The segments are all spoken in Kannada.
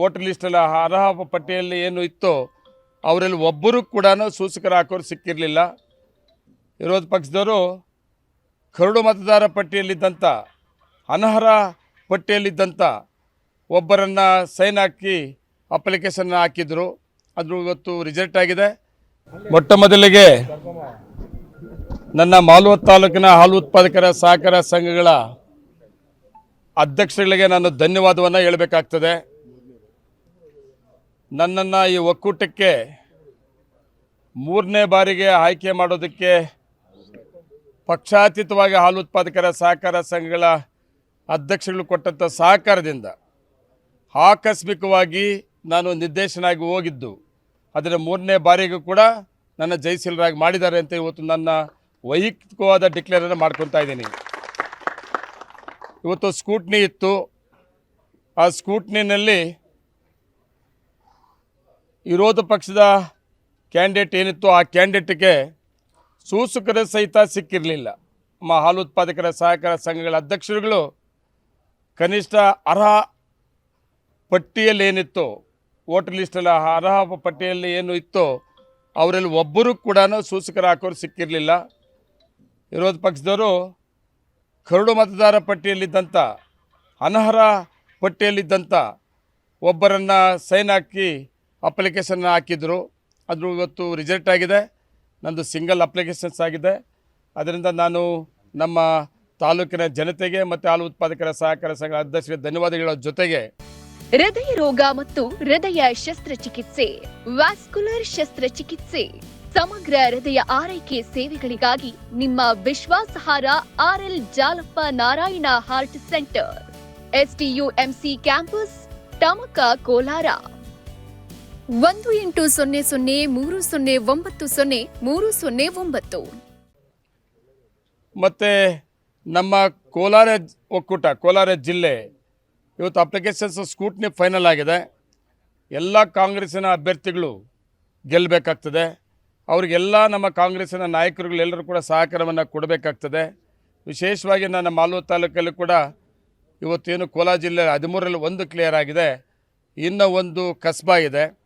ವೋಟರ್ ಲಿಸ್ಟಲ್ಲಿ ಅರ್ಹ ಪಟ್ಟಿಯಲ್ಲಿ ಏನು ಇತ್ತೋ ಅವರಲ್ಲಿ ಒಬ್ಬರು ಕೂಡ ಸೂಚಕರು ಹಾಕೋರು ಸಿಕ್ಕಿರಲಿಲ್ಲ. ವಿರೋಧ ಪಕ್ಷದವರು ಕರಡು ಮತದಾರ ಪಟ್ಟಿಯಲ್ಲಿದ್ದಂಥ ಅನರ್ಹ ಪಟ್ಟಿಯಲ್ಲಿದ್ದಂಥ ಒಬ್ಬರನ್ನು ಸೈನ್ ಹಾಕಿ ಅಪ್ಲಿಕೇಶನ್ ಹಾಕಿದರು. ಅದು ಇವತ್ತು ರಿಜೆಕ್ಟ್ ಆಗಿದೆ. ಮೊಟ್ಟ ಮೊದಲಿಗೆ ನನ್ನ ಮಾಲ್ವತ್ ತಾಲೂಕಿನ ಹಾಲು ಉತ್ಪಾದಕರ ಸಹಕಾರ ಸಂಘಗಳ ಅಧ್ಯಕ್ಷಗಳಿಗೆ ನಾನು ಧನ್ಯವಾದವನ್ನು ಹೇಳಬೇಕಾಗ್ತದೆ. ನನ್ನನ್ನು ಈ ಒಕ್ಕೂಟಕ್ಕೆ ಮೂರನೇ ಬಾರಿಗೆ ಆಯ್ಕೆ ಮಾಡೋದಕ್ಕೆ ಪಕ್ಷಾತೀತವಾಗಿ ಹಾಲು ಉತ್ಪಾದಕರ ಸಹಕಾರ ಸಂಘಗಳ ಅಧ್ಯಕ್ಷಗಳು ಕೊಟ್ಟಂಥ ಸಹಕಾರದಿಂದ ಆಕಸ್ಮಿಕವಾಗಿ ನಾನು ನಿರ್ದೇಶನಾಗಿ ಹೋಗಿದ್ದು. ಅದರ ಮೂರನೇ ಬಾರಿಗೂ ಕೂಡ ನನ್ನ ಜಯಶೀಲರಾಗಿ ಮಾಡಿದ್ದಾರೆ ಅಂತ ಇವತ್ತು ನನ್ನ ವೈಯಕ್ತಿಕವಾದ ಡಿಕ್ಲೇರನ್ನು ಮಾಡ್ಕೊತಾ ಇದ್ದೀನಿ. ಇವತ್ತು ಸ್ಕೂಟ್ನಿ ಇತ್ತು. ಆ ಸ್ಕೂಟ್ನಿನಲ್ಲಿ ವಿರೋಧ ಪಕ್ಷದ ಕ್ಯಾಂಡಿಡೇಟ್ ಏನಿತ್ತು ಆ ಕ್ಯಾಂಡಿಡೇಟ್ಗೆ ಸೂಸಕರ ಸಹಿತ ಸಿಕ್ಕಿರಲಿಲ್ಲ. ನಮ್ಮ ಹಾಲು ಉತ್ಪಾದಕರ ಸಹಕಾರ ಸಂಘಗಳ ಅಧ್ಯಕ್ಷರುಗಳು ಕನಿಷ್ಠ ಅರ್ಹ ಪಟ್ಟಿಯಲ್ಲಿ ಏನಿತ್ತು ವೋಟರ್ ಲಿಸ್ಟಲ್ಲಿ ಅರ್ಹ ಪಟ್ಟಿಯಲ್ಲಿ ಏನು ಇತ್ತೋ, ಅವರಲ್ಲಿ ಒಬ್ಬರು ಕೂಡ ಸೂಸಕರ ಹಾಕೋರು ಸಿಕ್ಕಿರಲಿಲ್ಲ. ವಿರೋಧ ಪಕ್ಷದವರು ಕರಡು ಮತದಾರ ಪಟ್ಟಿಯಲ್ಲಿದ್ದಂಥ ಅನರ್ಹ ಪಟ್ಟಿಯಲ್ಲಿದ್ದಂಥ ಒಬ್ಬರನ್ನು ಸೈನ್ ಹಾಕಿ ಅಪ್ಲಿಕೇಶನ್ ಹಾಕಿದ್ರು. ಅದು ಇವತ್ತು ರಿಜೆಕ್ಟ್ ಆಗಿದೆ. ನಂದು ಸಿಂಗಲ್ ಅಪ್ಲಿಕೇಶನ್ಸ್ ಆಗಿದೆ. ಅದರಿಂದ ನಾನು ನಮ್ಮ ತಾಲೂಕಿನ ಜನತೆಗೆ ಮತ್ತು ಹಾಲು ಉತ್ಪಾದಕರ ಸಹಕಾರ ಸಂಘ ಅಧ್ಯಕ್ಷರಿಗೆ ಧನ್ಯವಾದ ಹೇಳೋ ಜೊತೆಗೆ. ಹೃದಯ ರೋಗ ಮತ್ತು ಹೃದಯ ಶಸ್ತ್ರಚಿಕಿತ್ಸೆ, ವ್ಯಾಸ್ಕುಲರ್ ಶಸ್ತ್ರಚಿಕಿತ್ಸೆ, ಸಮಗ್ರ ಹೃದಯ ಆರೈಕೆ ಸೇವೆಗಳಿಗಾಗಿ ನಿಮ್ಮ ವಿಶ್ವಾಸಾರ್ಹ R L Jalappa Narayana heart centre S T U M C campus Tamaka Kolar. ಒಂದು ಎಂಟು ಸೊನ್ನೆ ಸೊನ್ನೆ ಮೂರು ಸೊನ್ನೆ ಒಂಬತ್ತು ಸೊನ್ನೆ ಮೂರು ಸೊನ್ನೆ ಒಂಬತ್ತು. ಮತ್ತು ನಮ್ಮ ಕೋಲಾರ ಒಕ್ಕೂಟ, ಕೋಲಾರ ಜಿಲ್ಲೆ, ಇವತ್ತು ಅಪ್ಲಿಕೇಶನ್ಸ್ ಸ್ಕೂಟ್ನಿ ಫೈನಲ್ ಆಗಿದೆ. ಎಲ್ಲ ಕಾಂಗ್ರೆಸ್ಸಿನ ಅಭ್ಯರ್ಥಿಗಳು ಗೆಲ್ಲಬೇಕಾಗ್ತದೆ ಅವರಿಗೆಲ್ಲ ನಮ್ಮ ಕಾಂಗ್ರೆಸ್ಸಿನ ನಾಯಕರುಗಳು ಎಲ್ಲರೂ ಕೂಡ ಸಹಕಾರವನ್ನು ಕೊಡಬೇಕಾಗ್ತದೆ. ವಿಶೇಷವಾಗಿ ನನ್ನ ಮಾಲೂರು ತಾಲೂಕಲ್ಲಿ ಕೂಡ ಇವತ್ತೇನು ಕೋಲಾರ ಜಿಲ್ಲೆ ಹದಿಮೂರರಲ್ಲಿ ಒಂದು ಕ್ಲಿಯರ್ ಆಗಿದೆ. ಇನ್ನೂ ಒಂದು ಕಸ್ಬಾ ಇದೆ.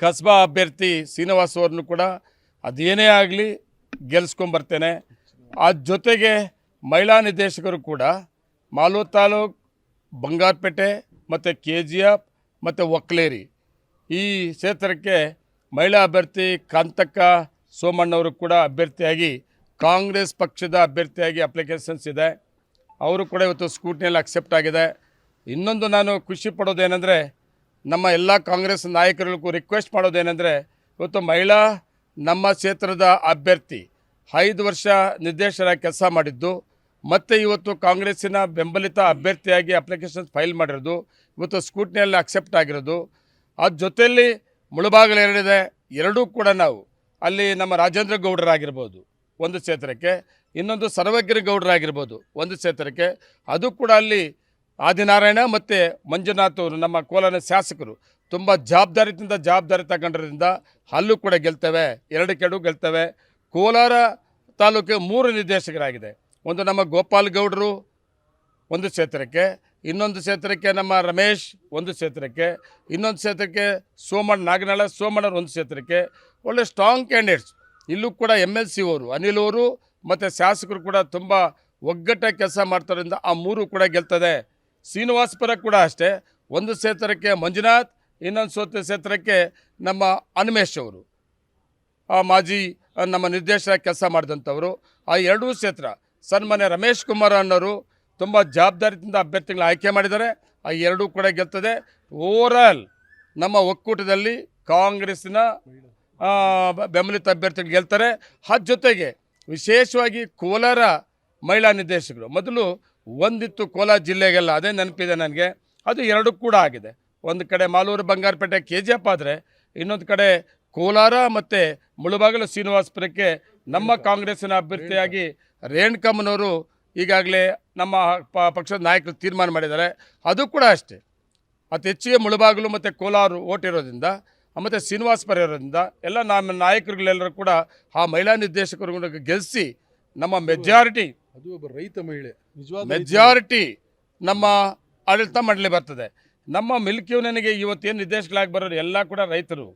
ಕಸ್ಬಾ ಅಭ್ಯರ್ಥಿ ಶ್ರೀನಿವಾಸ್ ಅವ್ರನ್ನು ಕೂಡ ಅದೇನೇ ಆಗಲಿ ಗೆಲ್ಸ್ಕೊಂಬರ್ತೇನೆ. ಆ ಜೊತೆಗೆ ಮಹಿಳಾ ನಿರ್ದೇಶಕರು ಕೂಡ ಮಾಲೂ ತಾಲೂಕ್, ಬಂಗಾರಪೇಟೆ ಮತ್ತು ಕೆ ಜಿ ಎಫ್ ಮತ್ತು ಒಕ್ಲೇರಿ. ಈ ಕ್ಷೇತ್ರಕ್ಕೆ ಮಹಿಳಾ ಅಭ್ಯರ್ಥಿ ಕಾಂತಕ್ಕ ಸೋಮಣ್ಣವರು ಕೂಡ ಅಭ್ಯರ್ಥಿಯಾಗಿ, ಕಾಂಗ್ರೆಸ್ ಪಕ್ಷದ ಅಭ್ಯರ್ಥಿಯಾಗಿ ಅಪ್ಲಿಕೇಶನ್ಸ್ ಇದೆ. ಅವರು ಕೂಡ ಇವತ್ತು ಸ್ಕೂಟ್ನಿಯಲ್ಲಿ ಅಕ್ಸೆಪ್ಟ್ ಆಗಿದೆ. ಇನ್ನೊಂದು ನಾನು ಖುಷಿ ಪಡೋದೇನೆಂದರೆ ನಮ್ಮ ಎಲ್ಲ ಕಾಂಗ್ರೆಸ್ ನಾಯಕರಿಗೂ ರಿಕ್ವೆಸ್ಟ್ ಮಾಡೋದೇನೆಂದರೆ, ಇವತ್ತು ಮಹಿಳಾ ನಮ್ಮ ಕ್ಷೇತ್ರದ ಅಭ್ಯರ್ಥಿ ಐದು ವರ್ಷ ನಿರ್ದೇಶನ ಕೆಲಸ ಮಾಡಿದ್ದು, ಮತ್ತು ಇವತ್ತು ಕಾಂಗ್ರೆಸ್ಸಿನ ಬೆಂಬಲಿತ ಅಭ್ಯರ್ಥಿಯಾಗಿ ಅಪ್ಲಿಕೇಶನ್ ಫೈಲ್ ಮಾಡಿರೋದು, ಇವತ್ತು ಸ್ಕೂಟ್ನಿಯಲ್ಲಿ ಅಕ್ಸೆಪ್ಟ್ ಆಗಿರೋದು. ಅದ್ರ ಜೊತೆಯಲ್ಲಿ ಮುಳುಬಾಗಿಲು ಎರಡಿದೆ ಎರಡೂ ಕೂಡ ನಾವು ಅಲ್ಲಿ ನಮ್ಮ ರಾಜೇಂದ್ರ ಗೌಡರಾಗಿರ್ಬೋದು ಒಂದು ಕ್ಷೇತ್ರಕ್ಕೆ, ಇನ್ನೊಂದು ಸರ್ವಜ್ಞ ಗೌಡರಾಗಿರ್ಬೋದು ಒಂದು ಕ್ಷೇತ್ರಕ್ಕೆ, ಅದು ಕೂಡ ಅಲ್ಲಿ ಆದಿನಾರಾಯಣ ಮತ್ತು ಮಂಜುನಾಥ್ ಅವರು ನಮ್ಮ ಕೋಲಾರ ಶಾಸಕರು. ತುಂಬ ಜವಾಬ್ದಾರಿಯಿಂದ ಜವಾಬ್ದಾರಿ ತಗೊಂಡ್ರಿಂದ ಅಲ್ಲೂ ಕೂಡ ಗೆಲ್ತವೆ, ಎರಡು ಕೆಡು ಗೆಲ್ತವೆ. ಕೋಲಾರ ತಾಲೂಕು ಮೂರು ನಿರ್ದೇಶಕರಾಗಿದೆ. ಒಂದು ನಮ್ಮ ಗೋಪಾಲ್ ಗೌಡರು ಒಂದು ಕ್ಷೇತ್ರಕ್ಕೆ, ಇನ್ನೊಂದು ಕ್ಷೇತ್ರಕ್ಕೆ ನಮ್ಮ ರಮೇಶ್ ಒಂದು ಕ್ಷೇತ್ರಕ್ಕೆ, ಇನ್ನೊಂದು ಕ್ಷೇತ್ರಕ್ಕೆ ಸೋಮಣ್ಣ ನಾಗನಾಳ ಸೋಮಣ್ಣವ್ರು ಒಂದು ಕ್ಷೇತ್ರಕ್ಕೆ. ಒಳ್ಳೆ ಸ್ಟ್ರಾಂಗ್ ಕ್ಯಾಂಡಿಡೇಟ್ಸ್ ಇಲ್ಲೂ ಕೂಡ ಎಂ ಎಲ್ ಸಿ ಅವರು, ಅನಿಲ್ ಅವರು ಮತ್ತು ಶಾಸಕರು ಕೂಡ ತುಂಬ ಒಗ್ಗಟ್ಟಾಗಿ ಕೆಲಸ ಮಾಡ್ತಾರಿಂದ ಆ ಮೂರು ಕೂಡ ಗೆಲ್ತದೆ. ಶ್ರೀನಿವಾಸಪುರ ಕೂಡ ಅಷ್ಟೇ. ಒಂದು ಕ್ಷೇತ್ರಕ್ಕೆ ಮಂಜುನಾಥ್, ಇನ್ನೊಂದು ಸೋತ ಕ್ಷೇತ್ರಕ್ಕೆ ನಮ್ಮ ಅನ್ಮೇಶ್ ಅವರು. ಮಾಜಿ ನಮ್ಮ ನಿರ್ದೇಶಕ ಕೆಲಸ ಮಾಡಿದಂಥವರು. ಆ ಎರಡೂ ಕ್ಷೇತ್ರ, ಸನ್ಮಾನ್ಯ ರಮೇಶ್ ಕುಮಾರ್ ಅನ್ನೋರು ತುಂಬ ಜವಾಬ್ದಾರಿಯಿಂದ ಅಭ್ಯರ್ಥಿಗಳನ್ನ ಆಯ್ಕೆ ಮಾಡಿದ್ದಾರೆ. ಆ ಎರಡೂ ಕೂಡ ಗೆಲ್ತದೆ. ಓವರಾಲ್ ನಮ್ಮ ಒಕ್ಕೂಟದಲ್ಲಿ ಬ- ಬೆಂಬಲಿತ ಅಭ್ಯರ್ಥಿಗಳು ಗೆಲ್ತಾರೆ. ಅದ ಜೊತೆಗೆ ವಿಶೇಷವಾಗಿ ಕೋಲಾರ ಮಹಿಳಾ ನಿರ್ದೇಶಕರು. ಮೊದಲು ಒಂದಿತ್ತು ಕೋಲಾರ ಜಿಲ್ಲೆಗೆಲ್ಲ ಅದೇ ನೆನಪಿದೆ ನನಗೆ. ಅದು ಎರಡು ಕೂಡ ಆಗಿದೆ. ಒಂದು ಕಡೆ Malur Bangarpet K G F ಆದರೆ ಇನ್ನೊಂದು ಕಡೆ ಕೋಲಾರ ಮತ್ತು ಮುಳುಬಾಗಿಲು ಶ್ರೀನಿವಾಸಪುರಕ್ಕೆ ನಮ್ಮ ಕಾಂಗ್ರೆಸ್ಸಿನ ಅಭ್ಯರ್ಥಿಯಾಗಿ ರೇಣುಕಮ್ಮನವರು ಈಗಾಗಲೇ ನಮ್ಮ ಪಕ್ಷದ ನಾಯಕರು ತೀರ್ಮಾನ ಮಾಡಿದ್ದಾರೆ. ಅದು ಕೂಡ ಅಷ್ಟೇ. ಅತಿ ಹೆಚ್ಚಿಗೆ ಮುಳುಬಾಗಿಲು ಮತ್ತು ಕೋಲಾರ ಓಟ್ ಇರೋದ್ರಿಂದ, ಮತ್ತು ಶ್ರೀನಿವಾಸಪುರ ಇರೋದ್ರಿಂದ ಎಲ್ಲ ನಮ್ಮ ನಾಯಕರುಗಳೆಲ್ಲರೂ ಕೂಡ ಆ ಮಹಿಳಾ ನಿರ್ದೇಶಕರು ಗೆಲ್ಲಿಸಿ ನಮ್ಮ ಮೆಜಾರಿಟಿ ಅದು ಒಬ್ಬ ರೈತ ಮಹಿಳೆ. ನಿಜವಾದ ಮೆಜಾರಿಟಿ ನಮ್ಮ ಆಡಳಿತ ಮಂಡಳಿ ಬರ್ತದೆ. ನಮ್ಮ ಮಿಲ್ಕ್ ಯೂನಿಯನ್ಗೆ ಇವತ್ತೇನು ನಿರ್ದೇಶಕರಾಗಿ ಬರೋರು ಎಲ್ಲ ಕೂಡ ರೈತರು.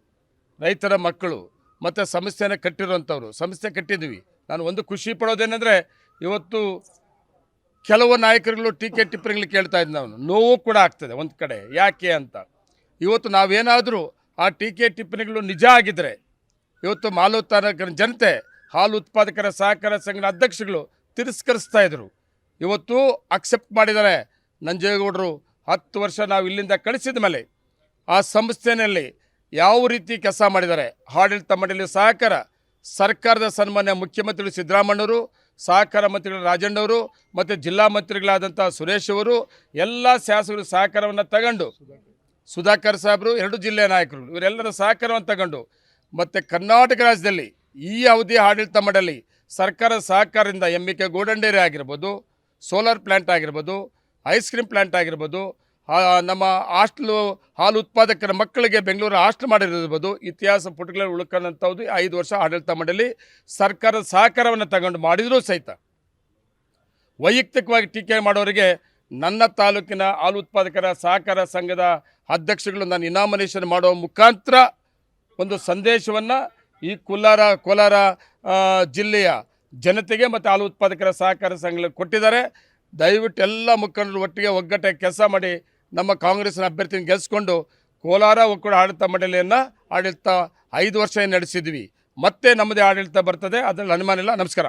ರೈತರ ಮಕ್ಕಳು, ಮತ್ತು ಸಂಸ್ಥೆನ ಕಟ್ಟಿರುವಂಥವ್ರು ಸಂಸ್ಥೆ ಕಟ್ಟಿದ್ವಿ ನಾನು ಒಂದು ಖುಷಿ ಪಡೋದೇನೆಂದರೆ, ಇವತ್ತು ಕೆಲವು ನಾಯಕರುಗಳು ಟೀಕೆ ಟಿಪ್ಪಣಿಗಳು ಕೇಳ್ತಾ ಇದ್ದೆ ನಾವು ನೋವು ಕೂಡ ಆಗ್ತದೆ ಒಂದು ಕಡೆ. ಯಾಕೆ ಅಂತ. ಇವತ್ತು ನಾವೇನಾದರೂ ಆ ಟೀಕೆ ಟಿಪ್ಪಣಿಗಳು ನಿಜ ಆಗಿದ್ದರೆ ಇವತ್ತು ಮಾಲು ಉತ್ಪಾದಕರ ಜನತೆ, ಹಾಲು ಉತ್ಪಾದಕರ ಸಹಕಾರ ಸಂಘದ ಅಧ್ಯಕ್ಷಗಳು ತಿರಸ್ಕರಿಸ್ತಾ ಇದ್ರು. ಇವತ್ತು ಅಕ್ಸೆಪ್ಟ್ ಮಾಡಿದ್ದಾರೆ ನಂಜೇಗೌಡರು ಹತ್ತು ವರ್ಷ ನಾವು ಇಲ್ಲಿಂದ ಕಳಿಸಿದ ಮೇಲೆ ಆ ಸಂಸ್ಥೆಯಲ್ಲಿ ಯಾವ ರೀತಿ ಕೆಲಸ ಮಾಡಿದ್ದಾರೆ? ಆಡಳಿತ ಮಂಡಳಿ ಸಹಕಾರ, ಸರ್ಕಾರದ ಸನ್ಮಾನ್ಯ ಮುಖ್ಯಮಂತ್ರಿಗಳು ಸಿದ್ದರಾಮಣ್ಣವರು ಸಹಕಾರ ಮಂತ್ರಿಗಳು ರಾಜಣ್ಣವರು, ಮತ್ತು ಜಿಲ್ಲಾ ಮಂತ್ರಿಗಳಾದಂಥ ಸುರೇಶ್ ಅವರು, ಎಲ್ಲ ಶಾಸಕರು ಸಹಕಾರವನ್ನು ತಗೊಂಡು ಸುಧಾಕರ್ ಸಾಹೇಬರು, ಎರಡು ಜಿಲ್ಲೆಯ ನಾಯಕರು, ಇವರೆಲ್ಲರ ಸಹಕಾರವನ್ನು ತಗೊಂಡು ಮತ್ತು ಕರ್ನಾಟಕ ರಾಜ್ಯದಲ್ಲಿ ಈ ಅವಧಿ ಆಡಳಿತ ಮಂಡಳಿ ಸರ್ಕಾರ ಸಹಕಾರದಿಂದ ಎಂ ಬಿ ಕೆ ಗೋಡಂಡೇರಿ ಆಗಿರ್ಬೋದು, ಸೋಲಾರ್ ಪ್ಲ್ಯಾಂಟ್ ಆಗಿರ್ಬೋದು, ಐಸ್ ಕ್ರೀಮ್ ಪ್ಲ್ಯಾಂಟ್ ಆಗಿರ್ಬೋದು ನಮ್ಮ ಹಾಸ್ಟ್ಲು, ಹಾಲು ಉತ್ಪಾದಕರ ಮಕ್ಕಳಿಗೆ ಬೆಂಗಳೂರು ಹಾಸ್ಟ್ಲ್ ಮಾಡಿರ್ಬೋದು, ಇತಿಹಾಸ ಪುಟಗಳಲ್ಲಿ ಉಳ್ಕೊಂಡಂಥದ್ದು ಐದು ವರ್ಷ ಆಡಳಿತ ಮಂಡಳಿ ಸರ್ಕಾರದ ಸಹಕಾರವನ್ನು ತಗೊಂಡು ಮಾಡಿದರೂ ಸಹಿತ. ವೈಯಕ್ತಿಕವಾಗಿ ಟೀಕೆ ಮಾಡೋರಿಗೆ ನನ್ನ ತಾಲೂಕಿನ ಹಾಲು ಉತ್ಪಾದಕರ ಸಹಕಾರ ಸಂಘದ ಅಧ್ಯಕ್ಷಗಳು ನಾನು ಇನಾಮಿನೇಷನ್ ಮಾಡೋ ಮುಖಾಂತರ ಒಂದು ಸಂದೇಶವನ್ನು ಈ ಕೋಲಾರ ಕೋಲಾರ ಜಿಲ್ಲೆಯ ಜನತೆಗೆ ಮತ್ತು ಹಾಲು ಉತ್ಪಾದಕರ ಸಹಕಾರ ಸಂಘಗಳಿಗೆ ಕೊಟ್ಟಿದ್ದಾರೆ. ದಯವಿಟ್ಟು ಎಲ್ಲ ಮುಖಂಡರು ಒಟ್ಟಿಗೆ ಒಗ್ಗಟ್ಟೆ ಕೆಲಸ ಮಾಡಿ ನಮ್ಮ ಕಾಂಗ್ರೆಸ್ನ ಅಭ್ಯರ್ಥಿನ ಗೆಲ್ಲಿಸ್ಕೊಂಡು ಕೋಲಾರ ಒಕ್ಕೂಟ ಆಡಳಿತ ಮಂಡಳಿಯನ್ನು ಆಡಳಿತ ಐದು ವರ್ಷ ನಡೆಸಿದ್ವಿ ಮತ್ತೆ ನಮ್ಮದೇ ಆಡಳಿತ ಬರ್ತದೆ. ಅದರಲ್ಲಿ ಅನುಮಾನ ಇಲ್ಲ. ನಮಸ್ಕಾರ.